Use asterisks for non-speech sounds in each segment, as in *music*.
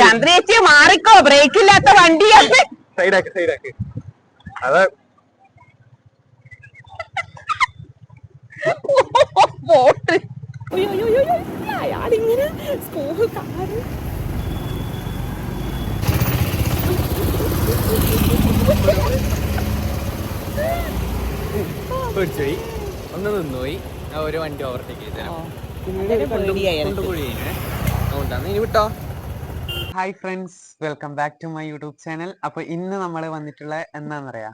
ചന്ദ്രേച്ചി Marico. Break ഇല്ലാത്ത വണ്ടിയാണ്. സൈഡാക്ക് സൈഡാക്ക് അത് പോട്ട് അയാളിങ്ങനെ സ്കൂൾ കാറ് ഒന്ന് നിന്നുപോയി ആ ഒരു വണ്ടി ഓവർടേക്ക് ചെയ്തു തരാം കൊണ്ടുപോയി അതുകൊണ്ടാണ് ഇനി വിട്ടോ hi friends welcome back to my YouTube channel അപ്പൊ ഇന്ന് നമ്മൾ വന്നിട്ടുള്ള എന്താണെന്നറിയാ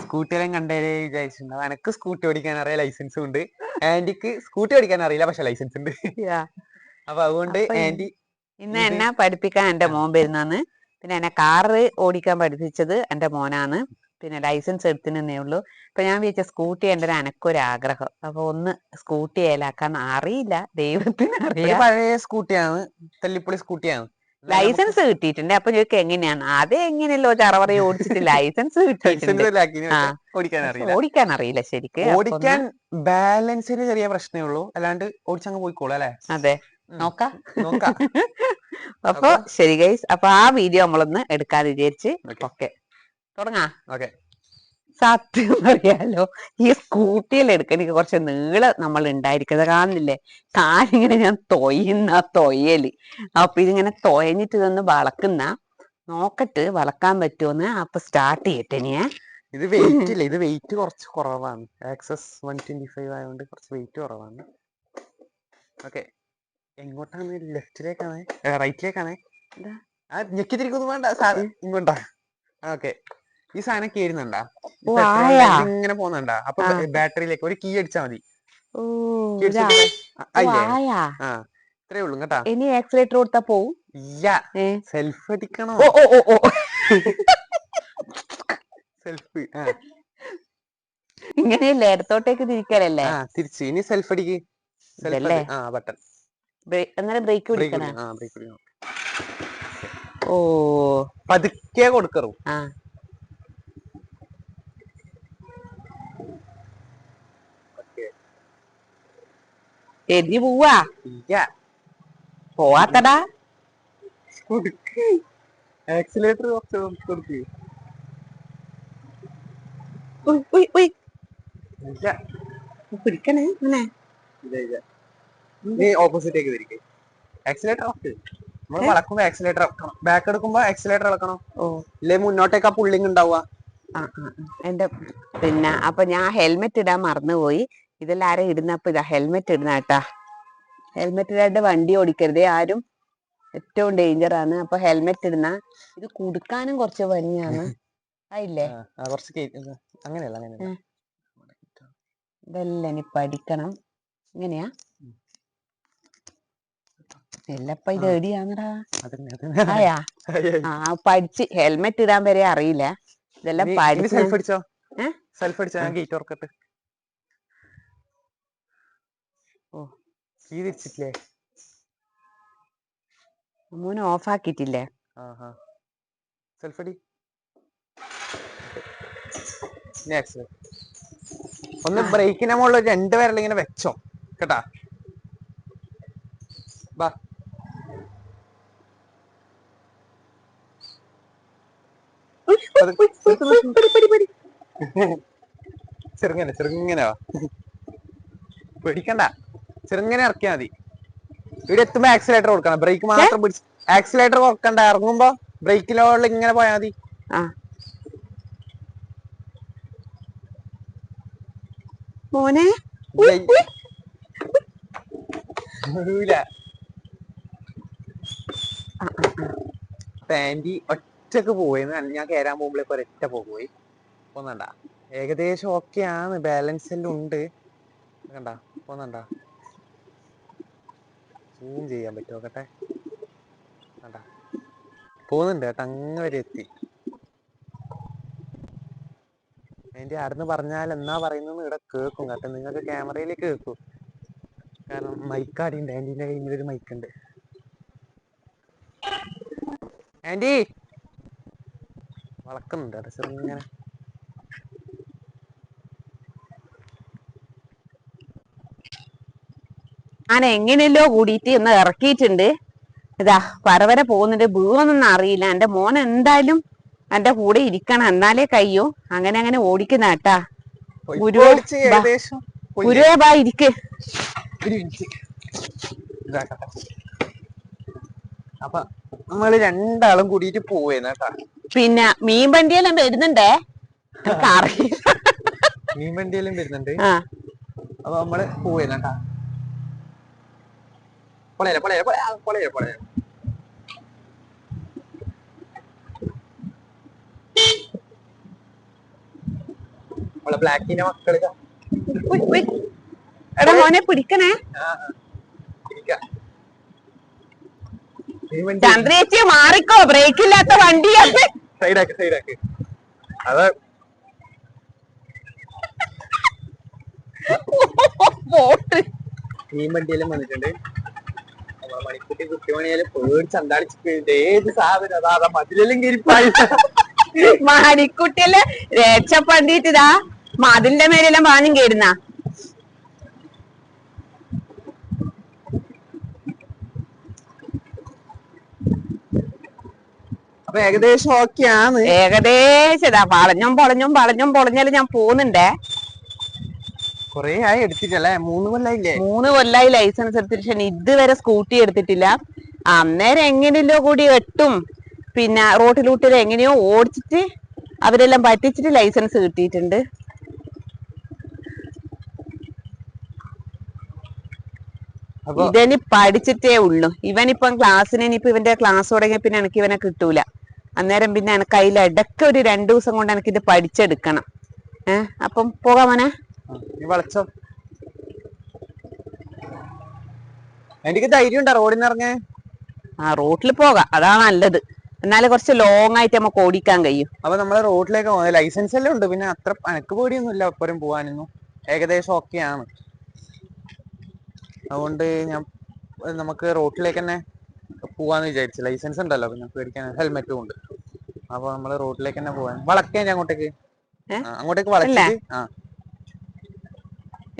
സ്കൂട്ടിയെല്ലാം കണ്ടേ വിചാരിച്ചിട്ടുണ്ടാവും എനക്ക് സ്കൂട്ടി ഓടിക്കാൻ അറിയാം. ലൈസൻസും ഉണ്ട്. ആന്റിക്ക് സ്കൂട്ടി ഓടിക്കാൻ അറിയില്ല. പക്ഷെ ലൈസൻസ് ഉണ്ട്. അപ്പൊ അതുകൊണ്ട് ആന്റി ഇന്ന് എന്നെ പഠിപ്പിക്കാൻ എന്റെ മോൻ വരുന്നാന്ന് പിന്നെ എന്നെ കാറ് ഓടിക്കാൻ പഠിപ്പിച്ചത് എന്റെ മോനാണ്. പിന്നെ ലൈസൻസ് എടുത്തിനേ ഉള്ളൂ. ഇപ്പൊ ഞാൻ വിചാരിച്ച സ്കൂട്ടി എന്റെ ഒരു അനക്കൊരു ആഗ്രഹം അപ്പൊ ഒന്ന് സ്കൂട്ടി ഏലാക്കാൻ അറിയില്ല. ദൈവത്തിന് അറിയാം. പഴയ സ്കൂട്ടിയാണ് തല്ലിപ്പൊളി സ്കൂട്ടിയാണ് ലൈസൻസ് കിട്ടിയിട്ടുണ്ട്. അപ്പൊ ചോദിക്കും എങ്ങനെയാണ്? അത് എങ്ങനെയല്ലോ ചറവറ ഓടിച്ചിട്ട് ലൈസൻസ് കിട്ടിയിട്ടുണ്ട്. ഓടിക്കാൻ അറിയില്ല. ശരിക്ക്. ഓടിക്കാൻ ബാലൻസിന് ചെറിയ പ്രശ്നമേ ഉള്ളൂ. അല്ലാണ്ട് ഓടിച്ചങ്ങ് പോയിക്കോളൂ അല്ലേ? അതെ. നോക്കാം. *laughs* അപ്പൊ ശരി ഗൈസ്. അപ്പൊ ആ വീഡിയോ നമ്മളൊന്ന് എടുക്കാൻ വിചാരിച്ച്. ഓക്കെ. തുടങ്ങാ. ഓക്കെ. സത്യം പറയാലോ ഈ സ്കൂട്ടിയിൽ എടുക്കാൻ എനിക്ക് കുറച്ച് നീള നമ്മൾ ഉണ്ടായിരിക്കുന്നത് കാണുന്നില്ലേ? കാലിങ്ങനെ ഞാൻ തൊയ്യുന്ന തൊയ്യൽ. അപ്പൊ ഇതിങ്ങനെ തൊയഞ്ഞിട്ട് ഇതൊന്ന് വളക്കുന്ന നോക്കട്ട് വളക്കാൻ പറ്റുമെന്ന് അപ്പൊ സ്റ്റാർട്ട് ചെയ്യട്ടെ ഞാൻ ഇത് വെയിറ്റ് ഇല്ല? ഇത് വെയിറ്റ് കുറച്ച് കുറവാണ്. ആക്സസ് വൺ ട്വന്റി ഫൈവ് ആയതുകൊണ്ട് കുറച്ച് വെയിറ്റ് കുറവാണ്. ഓക്കെ എങ്ങോട്ടാണ്? ലെഫ്റ്റിലേക്കാണ് റൈറ്റിലേക്കാണ് ഞെക്കിത്തിരിക്കുന്നു ആ വേണ്ട സാർ ഇങ്ങോട്ടാ. ഓക്കെ ഈ സാധനം കേറുന്നുണ്ടാ? ഇങ്ങനെ പോകുന്നുണ്ടാ? അപ്പൊ ബാറ്ററിയിലേക്ക് ഒരു കീ അടിച്ചാ മതി. ഇത്രേ ഉള്ളൂ കേട്ടാ ഇനി ആക്സിലേറ്റർ കൊടുത്താ പോവും? സെൽഫ് അടിക്കണോ ഓ ഓ ഓ സെൽഫ് ആ. ഇങ്ങനെയല്ലേ? ഇടത്തോട്ടേക്ക് തിരിക്കലല്ലേ? തിരിച്ച്. ഇനി സെൽഫ് അടിക്ക്. ബട്ടൺ അങ്ങനെ ബ്രേക്ക് ബ്രേക്ക് ആ ബ്രേക്ക് പിടിക്കണം ഓ. പതുക്കെ കൊടുക്കറു. ആ എരി പോവാ ഇല്ല പോവാത്തടാ കൊടുക്ക് ആക്സിലേറ്റർ കുറച്ച് കൊടുക്ക് പിടിക്കണേ അങ്ങനെ നീ ഓപ്പോസിറ്റേക്ക് തിരിക്ക് ആക്സിലേറ്റർ ഓഫ് നമ്മൾ വളക്കുമ്പോ ആക്സിലേറ്റർ ബാക്ക് എടുക്കുമ്പോ ആക്സിലേറ്റർ ഇളക്കണം ഓ. ഇല്ലേ മുന്നോട്ടേക്ക് ആ പുള്ളിങ് ഉണ്ടാവുക. എന്റെ പിന്നെ അപ്പൊ ഞാൻ ഹെൽമെറ്റ് ഇടാൻ മറന്നുപോയി. ഇതെല്ലാം ആരും ഇടുന്നപ്പോ ഇതാ ഹെൽമെറ്റ് ഇടുന്ന കേട്ടാ. ഹെൽമെറ്റ് ഇടാണ്ട് വണ്ടി ഓടിക്കരുതേ. ആരും ഏറ്റവും ഡേഞ്ചർ ആണ്. അപ്പൊ ഹെൽമെറ്റ് ഇടുന്ന. ഇത് കുടുക്കാനും കുറച്ച് പനിയാണ് ആയില്ലേ അങ്ങനെയല്ല അങ്ങനെയല്ല. ഇതെല്ലാം ഇനി പഠിക്കണം. ഇങ്ങനെയാ? എല്ലപ്പ ഇത്. എടിയാന്നടാ ആയാ? ആ പഠിച്ച് ഹെൽമെറ്റ് ഇടാൻ വരെ അറിയില്ല. ഇതെല്ലാം പഠിച്ചോ സെൽഫ് അടിച്ചോ ഗേറ്റ് തുറക്കട്ടെ. കീ തിരിച്ചിട്ടില്ലേ മോനെ ഓഫ് ആക്കിയിട്ടില്ലേ ആഹാ. സെൽഫ് അടി ഇനി ഒന്ന് ബ്രേക്കിന്റെ മുകളിൽ രണ്ട് പേരല്ല ഇങ്ങനെ വെച്ചോ. കേട്ടാ? ബാ. ചെറുങ്ങനെ ചെറുങ്ങനെ പേടിക്കണ്ട. ചെറുങ്ങനെ ഇറക്കിയാ മതി. ഇവിടെ എത്തുമ്പോ ആക്സിലേറ്റർ കൊടുക്കണം. ബ്രേക്ക് മാത്രം പിടിച്ച് ആക്സിലേറ്റർ കൊടുക്കണ്ട ഇറങ്ങുമ്പോ ബ്രേക്കിലോളിൽ ഇങ്ങനെ പോയാൽ മതി. മോനെ? പാന്റി ഒറ്റയ്ക്ക് പോയിന്ന് ഞാൻ കയറാൻ പോകുമ്പോഴേക്ക് ഒരൊറ്റ പോയി. പോന്നണ്ട? ഏകദേശം ഓക്കെ ആണ്. ബാലൻസ് എല്ലാം ഉണ്ട്. കണ്ട? പോന്നണ്ട? സൂം ചെയ്യാൻ പറ്റുമോ നോക്കട്ടെ അതാ പോകുന്നുണ്ട്. കേട്ടോ അങ്ങ് വരെ എത്തി. ആന്റി ആടുന്ന് പറഞ്ഞാൽ എന്നാ പറയുന്നത് ഇവിടെ കേൾക്കും. കേട്ടോ നിങ്ങൾക്ക് ക്യാമറയിലേക്ക് കേൾക്കും. കാരണം മൈക്ക് ഉണ്ട് ആന്റിന്റെ കയ്യിൽ ഒരു മൈക്ക് ഉണ്ട്. ആന്റി! വളക്കുന്നുണ്ട്. കേട്ടോ ചെറുങ്ങനെ ഞാൻ എങ്ങനെയല്ലോ കൂടിയിട്ട് ഒന്ന് ഇറക്കിയിട്ടുണ്ട്. ഇതാ പരവരെ പോകുന്നുണ്ട്. വീവൊന്നും അറിയില്ല. എന്റെ മോൻ എന്തായാലും എന്റെ കൂടെ ഇരിക്കണം. എന്നാലേ കയ്യോ അങ്ങനെ അങ്ങനെ ഓടിക്കുന്ന കേട്ടാ. ഗുരുവേ ബാ. ഇരിക്ക്. അപ്പൊ നമ്മൾ രണ്ടാളും കൂടിയിട്ട് പോവേന്ന് കേട്ടാ. പിന്നെ മീൻ വണ്ടിയെല്ലാം വരുന്നുണ്ടേ? *laughs* മീൻ വണ്ടിയെല്ലാം വരുന്നുണ്ട്. അപ്പൊ നമ്മൾ പോവേന്ന് കേട്ടാ. പൊളയര പൊളയര പൊളയര പൊളയര നമ്മളെ ബ്ലാക്കിന്റെ മക്കൾ. എടാ മോനെ പിടിക്കണേ ചന്ദ്രേച്ചി മാറിക്കോ ബ്രേക്ക് ഇല്ലാത്ത വണ്ടിയാണ് സൈഡാക്ക് സൈഡാക്ക് അതെ വണ്ടിയെല്ലാം വന്നിട്ടുണ്ട് മണിക്കുട്ടി കുട്ടിമണിയെല്ലാം പേടിച്ച് അന്താളിച്ച് ഏത് സാധനം? അതാ മതിലെല്ലാം കിരിപ്പായി മാടിക്കുട്ടിയല്ലേ രക്ഷപ്പെടുത്തിട്ട് ഇതാ മതിലിന്റെ മേലെല്ലാം പാഞ്ഞും കേടുന്ന അപ്പൊ ഏകദേശം ഓക്കെയാണ്. ഏകദേശം ഇതാ വളഞ്ഞും പൊളഞ്ഞും വളഞ്ഞും പൊളഞ്ഞാലും ഞാൻ പോകുന്നുണ്ടേ കൊറേ ആയി എടുത്തിട്ടല്ലേ? മൂന്ന് കൊല്ലായില്ലേ? മൂന്ന് കൊല്ലായി ലൈസൻസ് എടുത്തിട്ട്. ഇതുവരെ സ്കൂട്ടി എടുത്തിട്ടില്ല. അന്നേരം എങ്ങനെയല്ലോ കൂടി വെട്ടും. പിന്നെ റോട്ടിലൂട്ടിൽ എങ്ങനെയോ ഓടിച്ചിട്ട് അവരെല്ലാം പറ്റിച്ചിട്ട് ലൈസൻസ് കിട്ടിയിട്ടുണ്ട്. ഇവന് പഠിച്ചിട്ടേ ഉള്ളൂ. ഇവനിപ്പം ക്ലാസ്സിന് ഇനിയിപ്പോ ഇവന്റെ ക്ലാസ് തുടങ്ങിയ പിന്നെ എനിക്ക് ഇവനെ കിട്ടൂല. അന്നേരം പിന്നെ എനിക്ക് അതിൽ ഇടയ്ക്ക് ഒരു രണ്ടു ദിവസം കൊണ്ട് എനിക്ക് ഇത് പഠിച്ചെടുക്കണം. ഏഹ് അപ്പം പോകാമോനെ നീ വളച്ചോ. എനിക്ക് ധൈര്യം ഉണ്ടോ റോഡിൽ നിന്ന് ഇറങ്ങാൻ. ആ റോട്ടിൽ പോകാം. അതാണ് നല്ലത്. എന്നാലും കുറച്ച് ലോങ് ആയിട്ട് നമുക്ക് ഓടിക്കാൻ കഴിയും. അപ്പൊ നമ്മൾ റോഡിലേക്ക് പോകുന്നത് ലൈസൻസ് എല്ലാം ഉണ്ട്. പിന്നെ അത്ര അനക്ക് പേടിയൊന്നും ഇല്ല അപ്പുറം പോവാനൊന്നും ഏകദേശം ഓക്കെ ആണ്. അതുകൊണ്ട് ഞാൻ നമുക്ക് റോഡിലേക്ക് തന്നെ പോവാന്ന് വിചാരിച്ചു. ലൈസൻസ് ഉണ്ടല്ലോ. പിന്നെ പേടിക്കാൻ ഹെൽമെറ്റും ഉണ്ട്. അപ്പൊ നമ്മൾ റോഡിലേക്ക് തന്നെ പോവാൻ വളക്കേ അങ്ങോട്ടേക്ക്. അങ്ങോട്ടേക്ക് വളക്കേ ആ.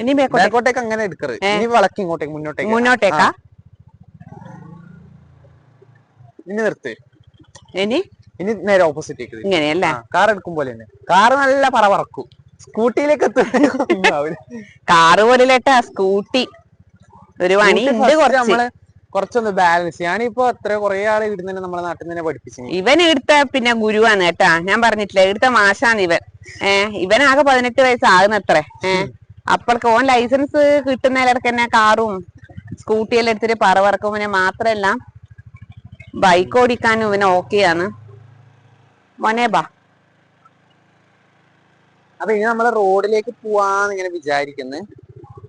ഇനി ബേക്കോട്ടെ ബാക്കോട്ടേക്ക് അങ്ങനെ എടുക്കരുത്. ഇനി വളക്ക് ഇങ്ങോട്ടേക്ക് മുന്നോട്ടേക്ക്. മുന്നോട്ടേക്കാ? ഇനി നിർത്ത്. ഇനി? ഇനി നേരെ ഓപ്പോസിറ്റേക്ക് ഇങ്ങനെയല്ലേ? കാർ എടുക്കും പോലെ തന്നെ. കാർ നല്ല പറ പറക്കും. സ്കൂട്ടിയിലേക്ക് കാറ് പോലെട്ടാ സ്കൂട്ടി. ഒരു പണി നമ്മൾ കുറച്ചൊന്ന് ബാലൻസ് ഞാനിപ്പോ അത്ര കുറെ ആളെ ഇടുന്നതിന് നമ്മളെ നാട്ടിൽ തന്നെ പഠിപ്പിച്ചു ഇവൻ എടുത്ത പിന്നെ ഗുരുവാണ് കേട്ടാ. ഞാൻ പറഞ്ഞിട്ടില്ല എടുത്ത മാഷാണ് ഇവൻ. ഏഹ് ഇവനാകെ പതിനെട്ട് വയസ്സാകുന്നത്രേ. ഏഹ് അപ്പോഴൊക്കെ ഓൻ ലൈസൻസ് കിട്ടുന്നതിലൊക്കെ തന്നെ കാറും സ്കൂട്ടിയെല്ലാം എടുത്തിട്ട് പറവറക്കും. പിന്നെ മാത്രല്ല ബൈക്ക് ഓടിക്കാനും ഇവന് ഓക്കെയാണ് മോനെ ബാ. അപ്പൊ ഇനി നമ്മൾ റോഡിലേക്ക് പോവാന്ന് ഇങ്ങനെ വിചാരിക്കുന്നു.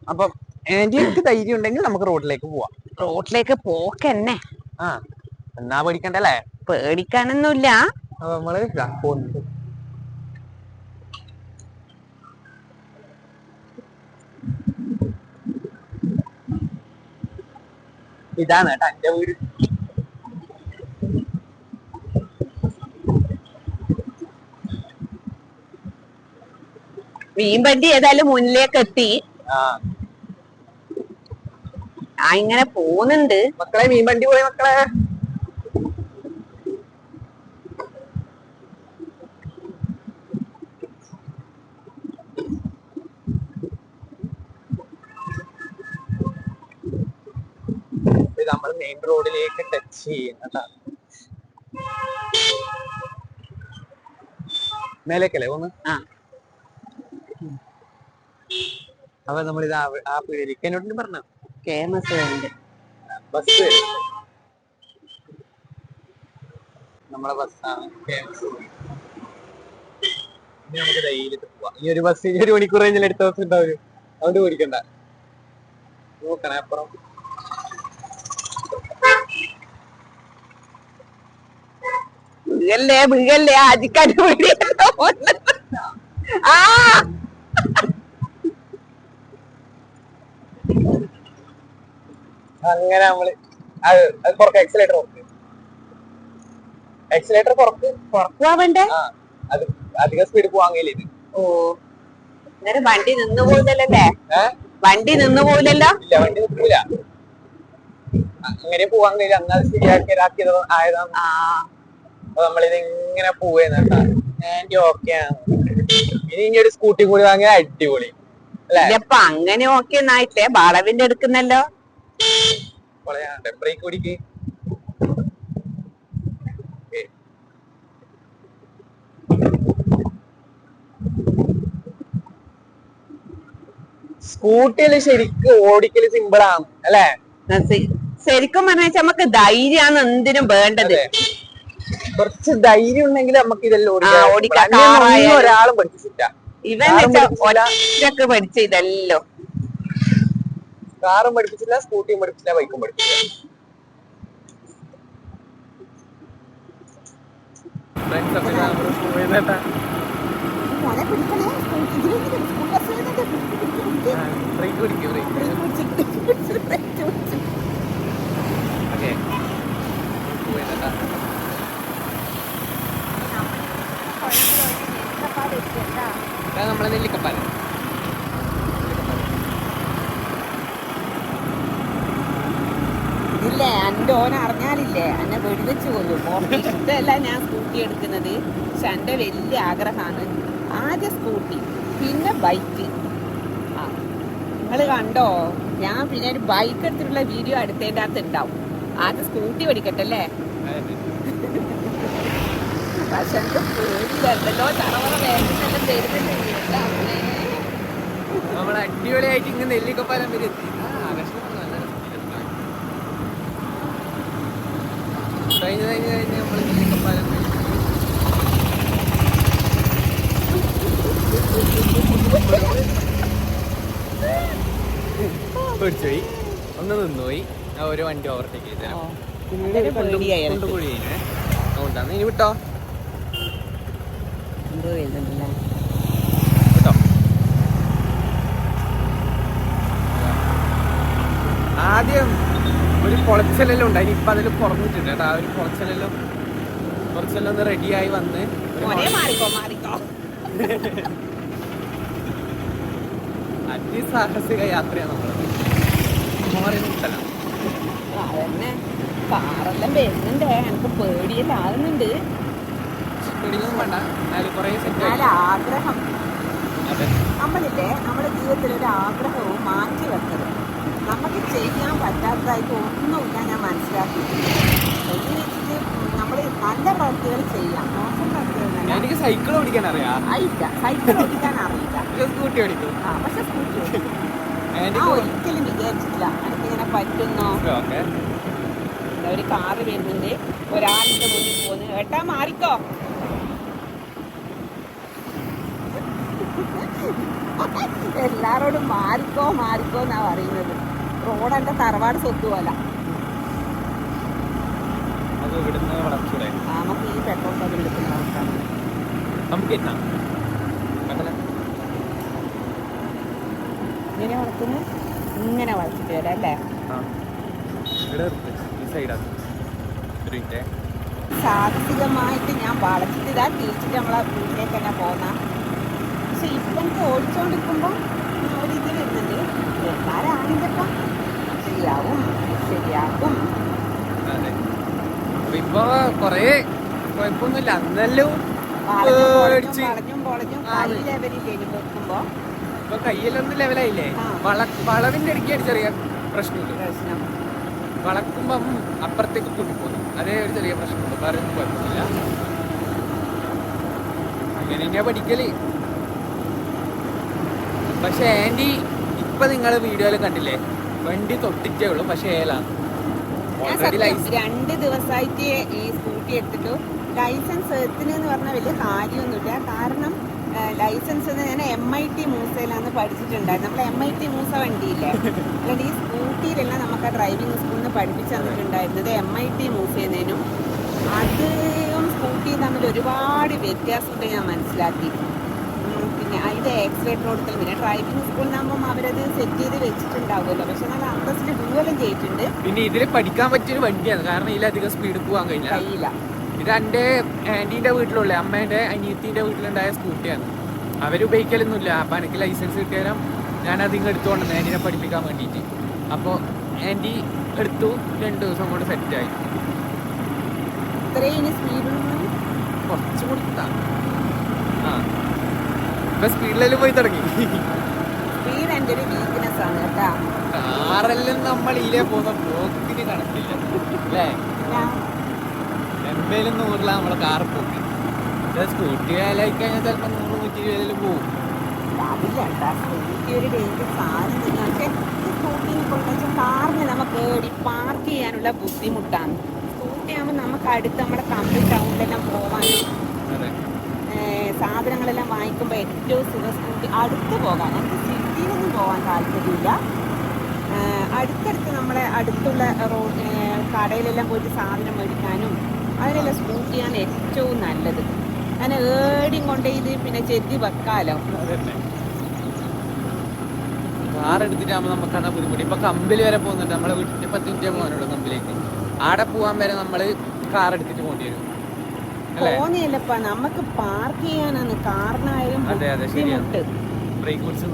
അപ്പൊ എനിക്ക് ധൈര്യം ഉണ്ടെങ്കിൽ നമുക്ക് റോഡിലേക്ക് പോവാം. റോഡിലേക്ക് പോക്കെന്നെ. ആ എന്നാ പേടിക്കണ്ടല്ലേ? പേടിക്കാനൊന്നുമില്ല. അപ്പൊ നമ്മൾ ഇതാണ് കേട്ടോ എന്റെ വീട്. മീൻ വണ്ടി ഏതായാലും മുന്നിലേക്ക് എത്തി. ആ. ആ ഇങ്ങനെ പോകുന്നുണ്ട്. മക്കളെ മീൻപണ്ടി പോയി മക്കളെ. നമ്മൾ മെയിൻ റോഡിലേക്ക് ടച്ച് ചെയ്യുന്നതാണ്. മേലേക്കല്ലേ ഒന്ന്? ആ. അപ്പൊ നമ്മൾ ഇത് ആ പേരിക്ക് എന്നോട് പറഞ്ഞു? ഉണ്ട് ബസ് നമ്മളെ ബസ്സാണ് ഇനി നമുക്ക് ധൈര്യത്തിൽ പോവാം. ഈ ഒരു ബസ് ഈ ഒരു മണിക്കൂർ കഴിഞ്ഞാൽ അടുത്ത ബസ് ഉണ്ടാവും അതുകൊണ്ട് ഓടിക്കണ്ട നോക്കണേ അപ്പുറം വീഴല്ലേ വീഴല്ലേ ആജിക്കാൻ ആ. അങ്ങനെ നമ്മൾ അത് അത് കുറക്ക് എക്സലേറ്റർ കുറക്ക് എക്സലേറ്റർ കുറക്ക് വേണ്ടേ? അത് അധികം സ്പീഡ് പോവാങ്ങില്ല ഇത്. ഓ. അന്നേരം വണ്ടി നിന്ന് പോകുന്നല്ലേ വണ്ടി നിന്ന് പോയില്ലല്ലോ ഇല്ല വണ്ടി നിൽക്കൂല അങ്ങനെ പോവാൻ കഴിയില്ല. അന്നാ അത് ആയതാ ആയതാണ് ആ. അപ്പൊ നമ്മളിത് ഇങ്ങനെ പോവുകയെന്ന് ആന്റി ഓക്കെ ആണ്. ഇനി ഇനി ഒരു സ്കൂട്ടി കൂടി വാങ്ങിയ അടിപൊളി. അല്ലേ? ഇല്ലപ്പ അങ്ങനെ ഓക്കെ ആയിട്ടേ ബാളവിന്റെ എടുക്കുന്നല്ലോ. ബ്രേക്ക് പിടിക്ക്. Okay. സ്കൂട്ടിയിൽ ശരിക്കും ഓടിക്കൽ സിമ്പിൾ ആണ്. അല്ലേ? ശരിക്കും പറഞ്ഞാൽ നമുക്ക് ധൈര്യമാണ് എന്തിനും വേണ്ടത്. കുറച്ച് ധൈര്യം ഉണ്ടെങ്കിൽ നമുക്ക് ഇതെല്ലാം ഓടിക്കാം. ഒരാളും പഠിപ്പിച്ചില്ല ഇവൻ കാറും പഠിപ്പിച്ചില്ല. ഒറ്റയ്ക്ക് പഠിച്ച ഇതല്ലോ. കാറും പഠിപ്പിച്ചില്ല സ്കൂട്ടിയും പഠിപ്പിച്ചില്ല ബൈക്കും പഠിപ്പിച്ചില്ല ഓക്കെ നമ്മളെ നെല്ലിക്കപ്പാലം. ഇല്ലേ എന്റെ ഓൻ അറിഞ്ഞാലില്ലേ? എന്നെ വെടിവെച്ച് കൊല്ലും. ഓർക്ക് ഇഷ്ടമല്ല ഞാൻ സ്കൂട്ടി എടുക്കുന്നത്. പക്ഷെ എന്റെ വലിയ ആഗ്രഹമാണ് ആദ്യം സ്കൂട്ടി പിന്നെ ബൈക്ക് ആ നിങ്ങൾ കണ്ടോ? ഞാൻ പിന്നെ ഒരു ബൈക്ക് എടുത്തിട്ടുള്ള വീഡിയോ അടുത്തതിന്റെ അകത്ത് ഉണ്ടാവും. ആദ്യം സ്കൂട്ടി പഠിക്കട്ടെ അല്ലേ? പക്ഷെ എനിക്ക് പേടിയില്ലല്ലോ ചറവറ വേഗം തരുന്നുണ്ട് എന്താ അമ്മേ? നമ്മൾ അടിപൊളിയായിട്ട് ഇങ്ങനെ നെല്ലിക്കപ്പാലം വരെ എത്തി. കഴിഞ്ഞ് കഴിഞ്ഞ് കഴിഞ്ഞ് നമ്മൾ നെല്ലിക്കപ്പാലം വരെ. പേടിച്ചുപോയി ഒന്ന് നിന്നുപോയി ഒരു വണ്ടി ഓവർടേക്ക് ചെയ്തു എനിക്ക്. കൊണ്ടുപോയി അതുകൊണ്ടാണ് ഇനി വിട്ടോ എന്തോ എഴുതുന്നില്ല കേട്ടോ? ആദ്യം ഒരു പൊളച്ചലെല്ലാം ഉണ്ടായി ഇപ്പൊ അതിൽ കുറഞ്ഞിട്ടുണ്ട് കേട്ടോ. ആ ഒരു പൊളച്ചലെല്ലാം കുറച്ചെല്ലാം ഒന്ന് റെഡിയായി വന്ന് അതിസാഹസിക യാത്രയാണ് നമ്മളത് പാറെല്ലാം അതന്നെ. വരുന്നുണ്ട്. എനിക്ക് പേടിയെല്ലാം. ആകുന്നുണ്ട് പേടിയൊന്നും വേണ്ട. എന്നാലും കുറേ സെറ്റ് ആഗ്രഹം. അതെ. നമ്മളില്ലേ നമ്മുടെ ജീവിതത്തിൽ ഒരു ആഗ്രഹവും മാറ്റി വെക്കരുത്. നമുക്ക് ചെയ്യാൻ പറ്റാത്തതായിട്ട് ഒന്നുമില്ല ഞാൻ മനസ്സിലാക്കി എന്ന് വെച്ചിട്ട് നമ്മൾ നല്ല പ്രവൃത്തികൾ ചെയ്യാം. മോശം പ്രവൃത്തികൾ എനിക്ക് സൈക്കിൾ ഓടിക്കാൻ അറിയാം. അറിയില്ല സൈക്കിൾ ഓടിക്കാൻ അറിയില്ല. സ്കൂട്ടി ഓടിക്കും. ആ പക്ഷെ സ്കൂട്ടി ഓടിക്കും. ഞാൻ ഒരിക്കലും വിചാരിച്ചിട്ടില്ല. എനിക്കിങ്ങനെ പറ്റുന്നോ? ഒരു കാറ് വരുന്നുണ്ട്. ഒരാളിന്റെ മുന്നിൽ പോകുന്നു. ഏട്ടാ മാറിക്കോ. എല്ലാരോടും മാറിക്കോ മാറിക്കോ എന്നാ പറയുന്നത്. റോഡ് എന്റെ തറവാട് സ്വത്ത് പോലെ. നമുക്ക് ഈ പെട്രോൾ പമ്പ് എടുക്കുന്ന ഇങ്ങനെ വളർത്തുന്നു ഇങ്ങനെ വളർത്തിട്ട് വരാം അല്ലേ? സാഹസികമായിട്ട് ഞാൻ വളർത്തിട്ട് ഇതാ തിരിച്ചിട്ട് നമ്മളെ വീട്ടിലേക്ക് തന്നെ പോന്ന. പക്ഷെ ഇപ്പം എനിക്ക് ഓടിച്ചോണ്ടിരിക്കുമ്പോൾ ഒരു ഇത് വരുന്നുണ്ട് എന്നാലാണെങ്കിലപ്പം ശരിയാവും ശരിയാക്കും. ഇപ്പൊ കൊറേ കുഴപ്പമൊന്നുമില്ല അന്നെല്ലാം പേടിച്ച്. ഇപ്പൊ കയ്യിലൊന്നും ലെവലായില്ലേ. വള വളവിന്റെ ഇടയ്ക്ക് ഒരു ചെറിയ പ്രശ്നമുണ്ട്. പ്രശ്നം. വളക്കുമ്പം അപ്പുറത്തേക്ക് കൊണ്ടുപോകുന്നു അതേ ഒരു ചെറിയ പ്രശ്നമുണ്ട്. വേറെ ഒന്നും കുഴപ്പമൊന്നുമില്ല അങ്ങനെ തന്നെയാ പഠിക്കൽ. പക്ഷെ ആന്റി ഇപ്പൊ നിങ്ങൾ വീഡിയോയിൽ കണ്ടില്ലേ? വണ്ടി തൊട്ടിട്ടേ ഉള്ളൂ പക്ഷെ ഏലാണ് രണ്ട് ദിവസമായിട്ട് ഈ സ്കൂട്ടി എടുത്തിട്ടു. ലൈസൻസ് എത്തുന്നതെന്ന് പറഞ്ഞാൽ വലിയ കാര്യമൊന്നുമില്ല. കാരണം ലൈസൻസ് ഞാൻ എം ഐ ടി മൂസയിലാണ് പഠിച്ചിട്ടുണ്ടായിരുന്നു. നമ്മൾ എം ഐ ടി മൂസ വണ്ടിയില്ലേ? അല്ലാണ്ട് ഈ സ്കൂട്ടിയിലെല്ലാം നമുക്ക് ആ ഡ്രൈവിംഗ് സ്കൂളിൽ നിന്ന് പഠിപ്പിച്ചു തന്നിട്ടുണ്ടായിരുന്നത് എം ഐ ടി മൂസേനേനും അതും സ്കൂട്ടിയും തമ്മിൽ ഒരുപാട് വ്യത്യാസമുണ്ട് ഞാൻ മനസ്സിലാക്കി. പിന്നെ അതിന്റെ എക്സ്ലേറ്റർ കൊടുക്കൽ പിന്നെ ഡ്രൈവിംഗ് സ്കൂളിൽ നിന്നാകുമ്പം അവരത് സെറ്റ് ചെയ്ത് വെച്ചിട്ടുണ്ടാവുമല്ലോ. പക്ഷെ നല്ല അന്തസ്സിൽ ഡൂവലും ചെയ്തിട്ടുണ്ട്. പിന്നെ ഇതിൽ പഠിക്കാൻ പറ്റിയൊരു വണ്ടിയാണ്. കാരണം ഇതിലധികം സ്പീഡ് പോകാൻ കഴിയില്ല. കഴിയില്ല. ഇത് എന്റെ ആന്റീന്റെ വീട്ടിലുള്ള അമ്മേന്റെ അനിയത്തിന്റെ വീട്ടിലുണ്ടായ സ്കൂട്ടിയാണ്. അവരുപയോഗിക്കലൊന്നുമില്ല അപ്പം എനിക്ക് ലൈസൻസ് കിട്ടിയാലും ഞാനത് ഇങ്ങ് എടുത്തുകൊണ്ട് ആന്റീനെ പഠിപ്പിക്കാൻ വേണ്ടിയിട്ട്. അപ്പോൾ ആന്റി എടുത്തു. രണ്ട് ദിവസം കൊണ്ട് സെറ്റായി ഇത്രയും സ്പീഡ് കുറച്ച് കൊടുത്താണ് ആ. ഇപ്പൊ സ്പീഡിലെല്ലാം പോയി തുടങ്ങി? സ്പീഡ് എന്റെ ഒരു വീക്ക്നെസ് ആണ് കേട്ടാ. കാറെല്ലാം നമ്മൾ ഇതിലേ പോകുന്ന പോക്കിന് കണക്കില്ല. അല്ലേ? എൺപതിലും നൂറിലാണ് നമ്മളെ കാർ പോക്ക്. സ്കൂട്ടി വിലയായി കഴിഞ്ഞാൽ ചിലപ്പോൾ നൂറ് നൂറ്റി ഇരുപതിൽ പോകും പാർക്ക് ചെയ്യാനുള്ള ബുദ്ധിമുട്ടാണ്. സ്കൂട്ടി ആകുമ്പോൾ നമുക്ക് അടുത്ത് നമ്മുടെ കമ്പനി ടൗണിലെല്ലാം പോകാനും സാധനങ്ങളെല്ലാം വാങ്ങിക്കുമ്പോൾ ഏറ്റവും സുഖം സ്കൂട്ടി അടുത്ത് പോകാൻ എനിക്ക് സിറ്റിയിലൊന്നും പോകാൻ താല്പര്യമില്ല. അടുത്തടുത്ത് നമ്മളെ അടുത്തുള്ള റോഡ് കടയിലെല്ലാം പോയിട്ട് സാധനം മേടിക്കാനും അതിനെല്ലാം സ്കൂട്ടിയാണ് ഏറ്റവും നല്ലത്. അങ്ങനെ ഏടിയും കൊണ്ട് ഇത് പിന്നെ ചെത്തി വെക്കാലോ. കാറെടുത്തിട്ടാകുമ്പോൾ കാർ അതാ ബുദ്ധിമുട്ട്. ഇപ്പൊ കമ്പിൽ വരെ പോകുന്നുണ്ട്. നമ്മളെ വീട്ടിൽ പത്ത് മിനിറ്റ് പോകാനുള്ളൂ കമ്പിലേക്ക്. ആടെ പോകാൻ വരെ നമ്മൾ കാർ എടുത്തിട്ട് പോകേണ്ടി വരും. അല്ലേ? നമുക്ക് പാർക്ക് ചെയ്യാനാണ് കാറിനായാലും അതെ, അതെ, ശരിയാണ്. ബ്രേക്ക് പിടിച്ച്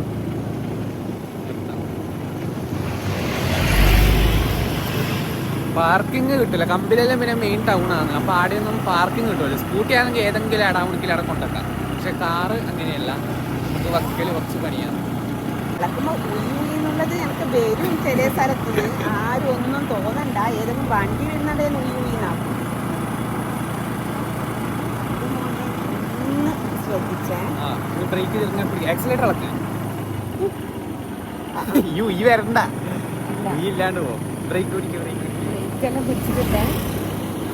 പാർക്കിംഗ് കിട്ടില്ല കമ്പിലെല്ലാം പിന്നെ മെയിൻ ടൗൺ ആണ്. അപ്പൊ ആടെയൊന്നും പാർക്കിംഗ് കിട്ടുമല്ലോ സ്കൂട്ടി ആണെങ്കിൽ ഏതെങ്കിലും ഇടാമുടിക്കൽ അവിടെ കൊണ്ടുവെക്കാം. പക്ഷെ കാറ് അങ്ങനെയല്ല. നമുക്ക് വക്കൽ കുറച്ച് പണിയാണ്. നടക്കുമ്പോ എനിക്ക് വരും ചില സ്ഥലത്ത്. ആരും ഒന്നും തോന്നണ്ട. ഏതെങ്കിലും വണ്ടി വരുന്നതേ ഉയ്യുയിന്നാക്കും ഒന്ന് ശ്രദ്ധിച്ചേ ബ്രേക്ക് തിരിഞ്ഞ ആക്സിലേറ്റർ ഇളക്ക്. അയ്യോ ഈ വരണ്ട. ഈ ഇല്ലാണ്ട് പോ ബ്രേക്ക് പിടിക്കുക ബ്രേക്ക് ബ്രേക്കെല്ലാം പിടിച്ചിട്ടില്ലേ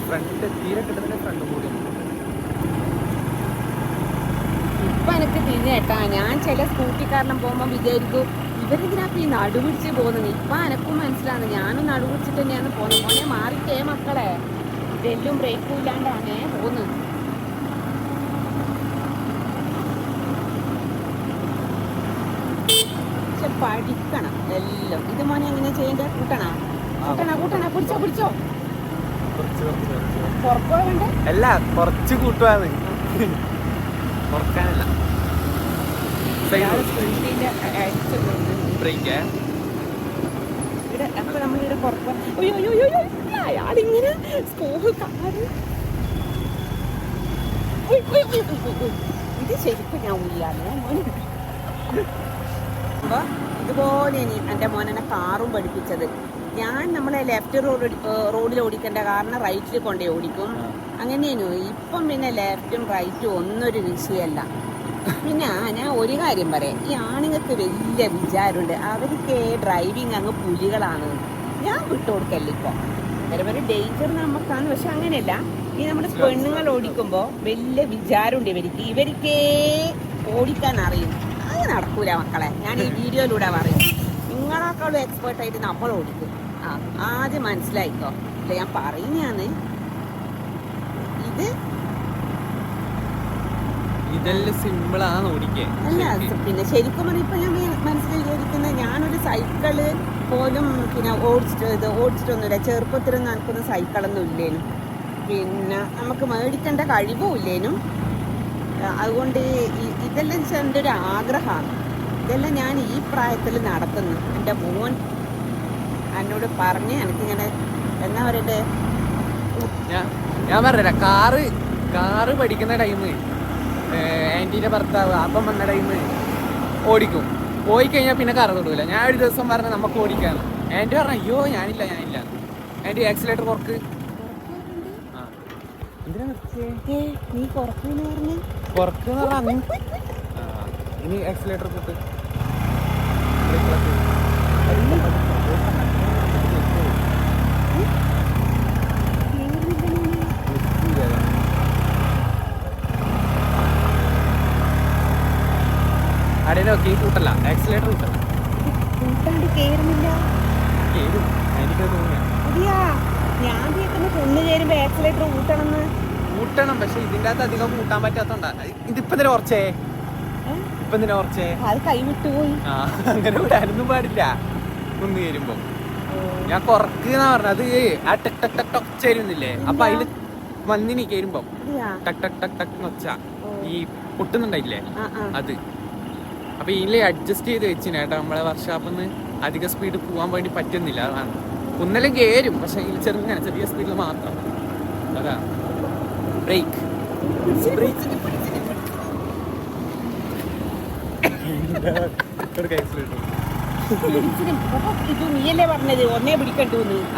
ഫ്രണ്ട് തീരെ കിട്ടുന്നതിന്റെ ഫ്രണ്ട് കൂടി. ഇപ്പൊ എനിക്ക് ഞാൻ ചില സ്കൂട്ടിക്കാരനും പോകുമ്പോ വിചാരിക്കും ഇവരിതിനകത്ത് ഈ നടുപിടിച്ച് പോകുന്നത്? ഇപ്പൊ എനക്കും മനസ്സിലാണ് ഞാനും നടുപിടിച്ചിട്ട് തന്നെയാണ് പോകുന്നത്. മോനെ മാറിക്കേ മക്കളെ. ഇതെല്ലാം ബ്രേക്കും ഇല്ലാണ്ടാണേ പോകുന്നത് പക്ഷെ പഠിക്കണം. എല്ലാം. ഇത് മോനെ എങ്ങനെ ചെയ്യണ്ടേ? കൂട്ടണ? കൂട്ടണ കൂട്ടണ. പിടിച്ചോ പിടിച്ചോ. വേണ്ടേ? അല്ല കുറച്ച് കൂട്ടുവാണ് കുറക്കാനല്ല. ബ്രേക്ക് ഇവിടെ അപ്പൊ നമ്മളിവിടെ അയ്യോ, അയാളിങ്ങനെ സ്കൂൾ കാറ്. ഇത് ശരിക്കും ഞാൻ ഉയ്യാലേ മോനെ. ഇതുപോലെ ഇനി എന്റെ മോനെ കാറും പഠിപ്പിച്ചത്. ഞാൻ നമ്മളെ ലെഫ്റ്റ് റോഡ് റോഡിൽ ഓടിക്കേണ്ട കാരണം റൈറ്റിൽ കൊണ്ടേ ഓടിക്കും. അങ്ങനെയാണ്? ഇപ്പം പിന്നെ ലെഫ്റ്റും റൈറ്റും ഒന്നൊരു വിഷയമല്ല. പിന്നെ ഞാൻ ഒരു കാര്യം പറയാം. ഈ ആണുങ്ങൾക്ക് വലിയ വിചാരമുണ്ട്. അവർക്ക് ഡ്രൈവിങ് അങ്ങ് പുലികളാണ്. ഞാൻ വിട്ടുകൊടുക്കല്ല ഇപ്പോൾ വരെ വരെ ഡേഞ്ചർ നമുക്കാണ്. പക്ഷെ അങ്ങനെയല്ല. ഈ നമ്മുടെ പെണ്ണുങ്ങൾ ഓടിക്കുമ്പോൾ വലിയ വിചാരമുണ്ട് ഇവർക്ക്. ഇവർക്കേ ഓടിക്കാൻ അറിയും. നടക്കൂല മക്കളെ. ഞാൻ ഈ വീഡിയോയിലൂടെ പറയും. നിങ്ങളെക്കാളും എക്സ്പേർട്ട് ആയിട്ട് നമ്മൾ ഓടിക്കും. ആ ആദ്യം മനസ്സിലായിക്കോ. അല്ല ഞാൻ പറയുന്നതാണ്. ഇത് ഇതെല്ലാം ഓടിക്കാൻ അല്ല പിന്നെ ശരിക്കും പറഞ്ഞാൽ ഇപ്പൊ ഞാൻ മനസ്സിൽ വിചാരിക്കുന്നത് ഞാനൊരു സൈക്കിൾ പോലും പിന്നെ ഓടിച്ചിട്ട് ഇത് ഓടിച്ചിട്ടൊന്നുമില്ല. ചെറുപ്പത്തിലൊന്നും എനിക്കൊന്നും സൈക്കിളൊന്നും ഇല്ലേനും. പിന്നെ നമുക്ക് മേടിക്കേണ്ട കഴിവും ഇല്ലേനും. അതുകൊണ്ട് ഇതെല്ലാം വെച്ചാൽ എന്റെ ഒരു ആഗ്രഹമാണ്. ഇതെല്ലാം ഞാൻ ഈ പ്രായത്തിൽ നടത്തുന്നു. എന്റെ മോൻ എന്നോട് പറഞ്ഞ് എനിക്കിങ്ങനെ എന്നാ പറയട്ടെ? ഞാൻ പറഞ്ഞില്ല പറഞ്ഞ കാറ് കാറ് പഠിക്കുന്ന ടൈം ആന്റീന്റെ ഭർത്താവ് അപ്പം വന്ന ടൈം ഓടിക്കും. പോയി കഴിഞ്ഞാൽ പിന്നെ കാറ് തൊടൂല. ഞാൻ ഒരു ദിവസം പറഞ്ഞ നമുക്ക് ഓടിക്കാം ആന്റി പറഞ്ഞു അയ്യോ ഞാനില്ല ഞാനില്ല. ആന്റി ആക്സിലേറ്റർ കുറക്ക് ആ. എന്തിനാ നീ കുറക്കുന്നു പറഞ്ഞ്? പറഞ്ഞാൽ ആ ഇനി എക്സിലേറ്റർ കൂട്ട് അവിടെ നോക്കി കൂട്ടല്ല. എക്സിലേറ്റർ കൂട്ടല്ല. കൂട്ടാണ്ട് കേറുന്നില്ല. കേടും എനിക്ക് തോന്നിയാ. ഞാൻ കേൾക്കുന്ന കൊന്നു ചേരുമ്പോ ആക്സിലേറ്റർ കൂട്ടണമെന്ന് കൂട്ടണം പക്ഷെ ഇതിന്റെ അകത്ത് അധികം കൂട്ടാൻ പറ്റാത്തോണ്ടാ. ഇതിപ്പോ തന്നെ ഓർച്ചേ? ഇപ്പൊ ഇതിനെ ഓർച്ചേ അത് കൈവിട്ടു പോയി. ആ അങ്ങനെ വിടാനൊന്നും പാടില്ല. കുന്നു കയറുമ്പോ ഞാൻ കുറക്കുന്നാ പറഞ്ഞത് ആ ടക് ടക് ടക് ടക് ചേരുന്നില്ലേ അപ്പൊ അതിൽ വന്നിനി കയറുമ്പോ ടക് ടക് ടക് ടക് നൊച്ച ഈ പൊട്ടുന്നുണ്ടായില്ലേ? അത്. അപ്പൊ ഇതിലെ അഡ്ജസ്റ്റ് ചെയ്ത് വെച്ചിന് കേട്ടോ. നമ്മളെ വർഷാപ്പിന്ന് അധിക സ്പീഡ് പോവാൻ വേണ്ടി പറ്റുന്നില്ല. അതാണ്. കുന്നലും കയറും പക്ഷെ ചെറുങ്ങനെ ചെറിയ സ്പീഡിൽ മാത്രം. അതാ. Brake Break. നീയല്ലേ പറഞ്ഞത് ഒന്നേ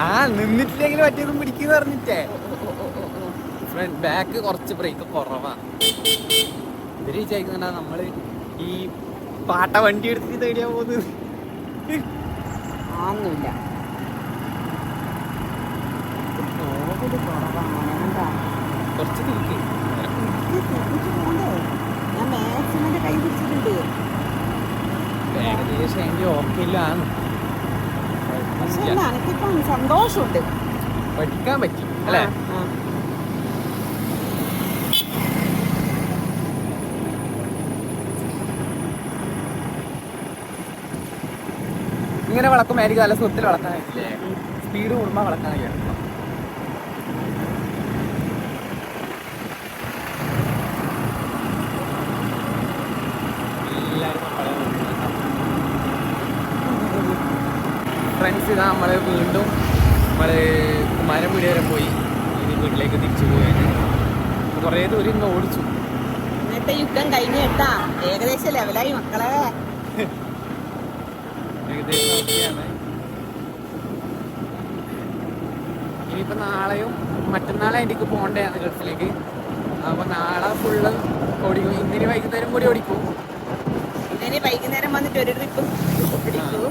ആ നിന്നിട്ടില്ലെങ്കിൽ മറ്റേതും പിടിക്കുന്ന പറഞ്ഞിട്ടേ. ഫ്രണ്ട് ബാക്ക് കുറച്ച് ബ്രേക്ക് കുറവാ. ഇവർ വിചാരിക്കുന്നുണ്ടാ നമ്മൾ ഈ പാട്ട വണ്ടി എടുത്തിട്ട് തേടിയാ പോകുന്നത്. ആന്നില്ല. കുറവാണ്. കണ്ടാ കുറച്ച് തിരിക്ക് ഇത് തെറിച്ച് പോണ്ടേ? ഞാൻ മാക്സിമം കൈ പിടിച്ചിട്ടുണ്ട്. ഏകദേശം എനിക്ക് ഓർക്കില്ലാണ് പക്ഷെ എനിക്കിപ്പം സന്തോഷമുണ്ട്. പഠിക്കാൻ പറ്റി അല്ലേ. ഇങ്ങനെ വളർത്തുമായിരിക്കും നല്ല സ്വത്തിൽ വളർത്താൻ സ്പീഡ് കൂടുമ്പോ വളർത്താൻ കഴിയണം ഫ്രണ്ട്സ് ഇതാ നമ്മൾ വീണ്ടും മരം കുമാരൻപുടി വരെ പോയി. ഇനി വീട്ടിലേക്ക് തിരിച്ചു പോയത് കുറേ ദൂരം ഇന്ന് ഓടിച്ചു. ഇന്നത്തെ യുദ്ധം കഴിഞ്ഞ കേട്ടാ. ഏകദേശം ലെവലായി മക്കളെ. ഏകദേശം ഓക്കെയാണ്. ഇനിയിപ്പോ നാളെയും മറ്റന്നാളെ എനിക്ക് പോകണ്ടേന്ന് ഗൾഫിലേക്ക്. അപ്പൊ നാളെ ഫുള്ള് ഓടിക്കും. ഇന്നിനി വൈകുന്നേരം കൂടി ഓടിക്കും. ഇന്നിനി വൈകുന്നേരം വന്നിട്ട് ഒരു ട്രിപ്പ് എനിക്ക്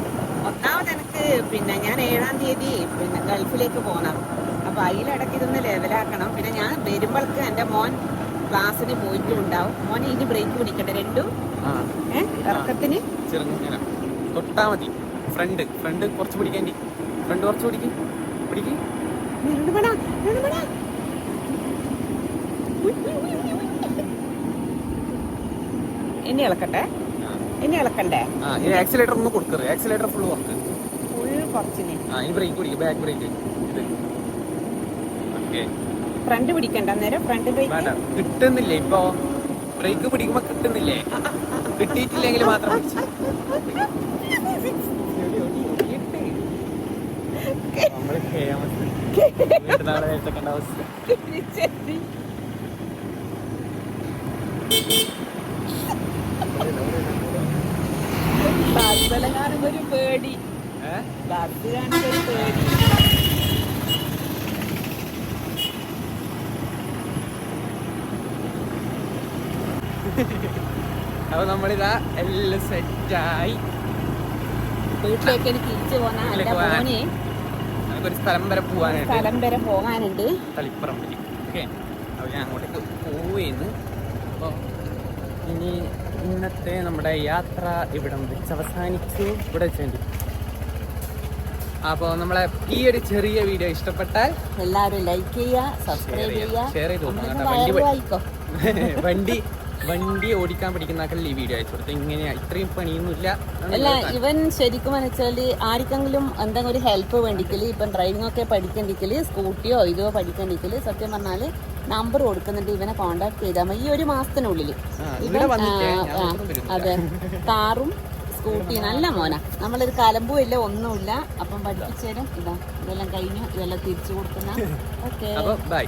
പിന്നെ ഞാൻ ഏഴാം തീയതി പിന്നെ ഗൾഫിലേക്ക് പോകണം. അപ്പൊ അതിലിടയ്ക്ക് ഇതൊന്ന് ലെവലാക്കണം പിന്നെ ഞാൻ വരുമ്പോൾക്ക് എന്റെ മോൻ ക്ലാസ്സിന് പോയിട്ടും ഉണ്ടാവും. മോൻ ഇനി ബ്രേക്ക് പിടിക്കട്ടെ രണ്ടും ഏഹ് ഇറക്കത്തിന്? തൊട്ടാ മതി. ഫ്രണ്ട് ഫ്രണ്ട് കുറച്ച് പിടിക്കാൻ ഫ്രണ്ട് കുറച്ച് പിടിക്കും. പിടിക്കും. ഇനി ഇളക്കട്ടെ? എന്നെ ഇളക്കണ്ടേ? ഇനി ആക്സിലേറ്റർ ഒന്ന് കൊടുക്കരുത് ആക്സിലേറ്റർ ഫുൾ വർക്ക് കുറച്ചിന്. ആ ഈ ബ്രേക്ക് പിടിക്കും ബാക്ക് ബ്രേക്ക് ഇത്. ഓക്കേ ഫ്രണ്ട് പിടിക്കണ്ട നേരെ ഫ്രണ്ട് ബ്രേക്ക് കിട്ടുന്നില്ലേ ഇപ്പൊ? ബ്രേക്ക് പിടിക്കുമ്പോ കിട്ടുന്നില്ലേ? കിട്ടിയിട്ടില്ലെങ്കിൽ മാത്രം പിടിച്ച്. നമ്മൾ കാണുമ്പോ ഒരു പേടി? ബസ് പേടി. അപ്പൊ നമ്മളിതാ എല്ലാം സെറ്റായി. വീട്ടിലേക്ക് എനിക്ക് തിരിച്ചു പോകാൻ. നമുക്കൊരു സ്ഥലം വരെ പോവാനായിട്ട്. സ്ഥലം വരെ പോകാനുണ്ട്. തളിപ്പറമ്പിൽ ഓക്കെ. അപ്പോൾ ഞാൻ അങ്ങോട്ടേക്ക് പോവുകയെന്ന് അപ്പോൾ ഇനി ഇന്നത്തെ നമ്മുടെ യാത്ര ഇവിടെ വെച്ച് അവസാനിച്ചു. ഇവിടെ വെച്ചുണ്ട് അപ്പോൾ നമ്മളെ ഈ ഒരു ചെറിയ വീഡിയോ ഇഷ്ടപ്പെട്ടാൽ എല്ലാവരും ലൈക്ക് ചെയ്യുക സബ്സ്ക്രൈബ് ചെയ്യുക. ഷെയർ ചെയ്ത് വണ്ടി *laughs* വണ്ടി വണ്ടി ഓടിക്കാൻ പഠിക്കുന്ന ഈ വീഡിയോ അയച്ചു കൊടുത്തു ഇങ്ങനെയാ ഇത്രയും പണിയൊന്നുമില്ല. അല്ല ഇവൻ ശരിക്കും വെച്ചാൽ ആർക്കെങ്കിലും എന്തെങ്കിലും ഒരു ഹെൽപ്പ് വേണ്ടിക്കൽ ഇപ്പം ഡ്രൈവിംഗ് ഒക്കെ പഠിക്കണ്ടിക്കൽ സ്കൂട്ടിയോ ഇതോ പഠിക്കണ്ടിക്കൽ സത്യം പറഞ്ഞാൽ നമ്പർ കൊടുക്കുന്നുണ്ട്. ഇവനെ കോണ്ടാക്ട് ചെയ്താൽ മതി. ഈ ഒരു മാസത്തിനുള്ളിൽ ഇവൻ. അതെ. *laughs* കാറും സ്കൂട്ടി. നല്ല മോന. നമ്മളൊരു കലമ്പും ഇല്ല ഒന്നുമില്ല. അപ്പം പഠിപ്പിച്ചു തരും ഇതാ ഇതെല്ലാം കഴിഞ്ഞു. ഇതെല്ലാം തിരിച്ചു കൊടുക്കുന്ന. *laughs* Okay bye.